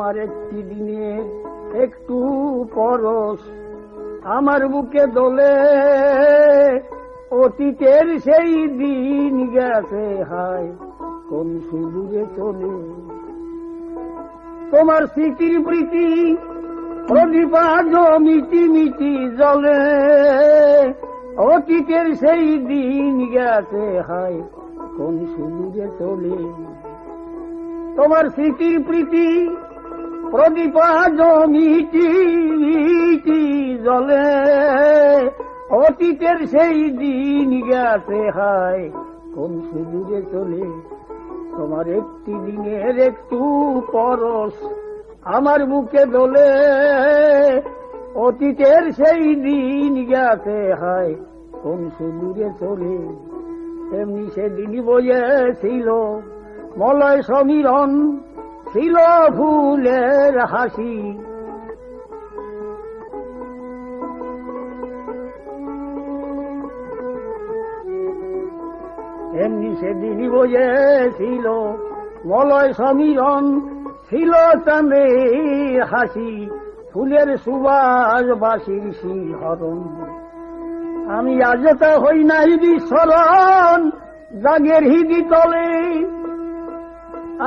তোমার একটি দিনে একটু পরশ। আমার বুকে দোলে, অতীতের সেই দিন গেছে হায়, কোন সুদূরে চলে। তোমার স্মৃতির প্রীতি, প্রদীপা মিটি মিটি জলে। অতীতের সেই দিন গেছে হায়, কোন সুদূরে চলে। তোমার স্মৃতির প্রীতি প্রদীপা মিটি মিটি জলে, অতীতের সেই দিন গেছে হায়, কোন সুদূরে চলে? তোমার একটি দিনের একটু পরশ আমার বুকে দোলে অতীতের সেই দিন গেছে হায়, কোন সুদূরে চলে? এমনি সেদিন বইয়েছিল মলয় সমীরণ ছিল ফুলের হাসি। এমনি সেদিন বইয়েছিল মলয় সমীরণ ছিল চাঁদের হাসি, ফুলের সুবাস বাসির শিহরণ আমি আজতা হই নাই বিস্মরণ, জাগের হিদি তলে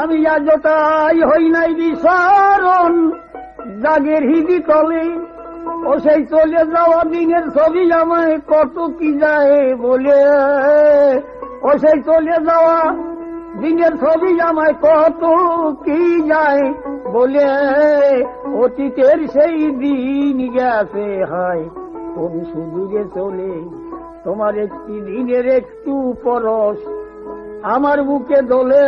আমি আজতাই হই নাই বিস্মরণ। জাগের হিদি তলে ও সেই চলে যাওয়া দিনের ছবি আমায় কত কি যায় বলে। ও সেই চলে যাওয়া দিনের ছবি আমায় কত কি যায় বলে। অতীতের সেই দিন গেছে হয় কোন সুদূরে চলে তোমার একটি দিনের একটু পরশ। আমার বুকে দোলে,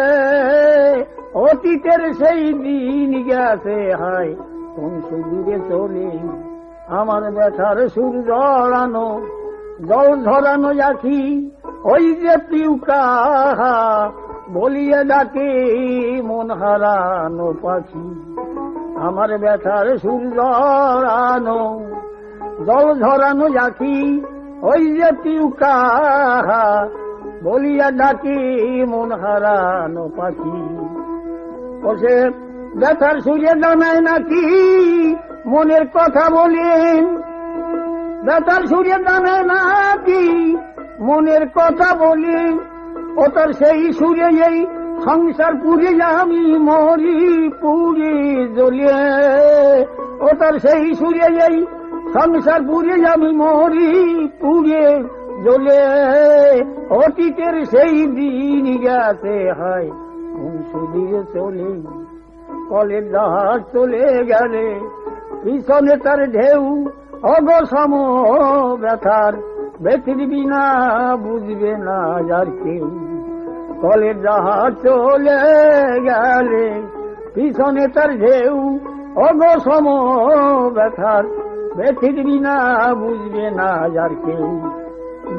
অতীতের সেই দিন গেছে, হায়, কোন সুদূরে চলে? আমার ব্যথার সুর জড়ানো, জল ধরানো আখি, ওই যে পিউকা, বলিয়ে ডাকে মন হারানো পাখি। আমার ব্যথার সুর জড়ানো, জল ধরানো আখি, ওই যে পিউকা বলিয়া ডাকি, মন হারানো পাখি। বসে ব্যথার সুরে জানায় নাকি, মনের কথা বলেন ব্যথার সুরে জানায় নাকি, মনের কথা বলি। ও সেই সুরে এই সংসার পুরে আমি মরি পুরে জ্বলে। ও সেই সুরে এই সংসার পুরে আমি মরি পুরে জ্বলে অতীতের সেই দিন গেছে, হয়। সুদিরে চলে, কলের জাহাজ চলে গেলে, পিছনে তার ঢেউ অগসম ব্যথার ব্যথির বিনা বুঝবে না যার কেউ। কলের জাহাজ চলে গেলে, পিছনে তার ঢেউ অগসম ব্যথার ব্যথির বিনা বুঝবে না যার কেউ।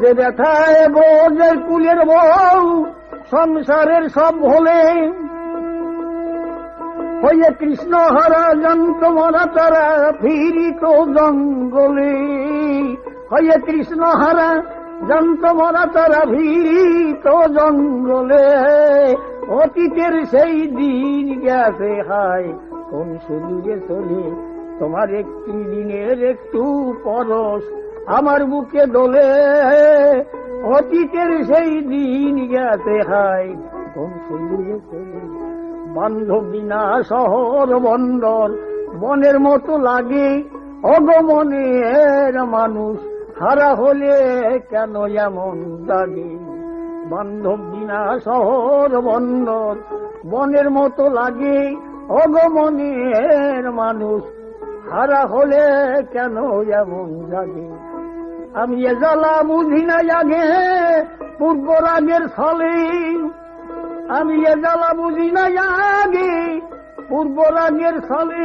যে ব্যথায় বোঝের কুলের বউ সংসারের সব হলে। হয়ে কৃষ্ণ হারা যন্ত মরা তারা ফিরিত জঙ্গলে। হয়ে কৃষ্ণ হারা যন্ত মরা তারা ভিড়িত জঙ্গলে। অতীতের সেই দিন গেছে, হায়, কোন সুদূরে চলে তোমার একটি দিনের একটু পরশ। আমার বুকে দোলে, অতীতের সেই দিন গেছে চলে, বান্ধব শহর বন্দর বনের মতো লাগে অগমনের মানুষ, হারা হলে কেন এমন লাগে বান্ধব বিনা শহর বন্দর বনের মতো লাগে অগমনের মানুষ, হারা হলে কেন এমন লাগে আমি এ জ্বালা বুঝি না আগে, পূর্ব রাগের ছলে। আমি এ জ্বালা বুঝি না আগে, পূর্ব রাগের ছলে।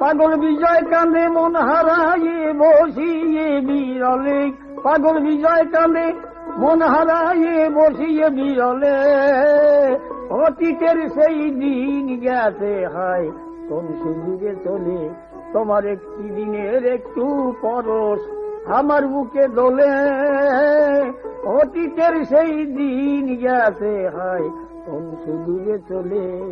পাগল বিজয় কান্দে মন হারাইয়ে বসিয়ে বিরলে। পাগল বিজয় কান্দে মন হারাইয়ে বসিয়ে বিরলে। অতীতের সেই দিন গেছে হায়, কোন সুযোগে চলে? তোমার একটি দিনের একটু পরশ। আমার বুকে দোলে। অতীতের সেই দিন গেছে হায় কোন শুধু চলে।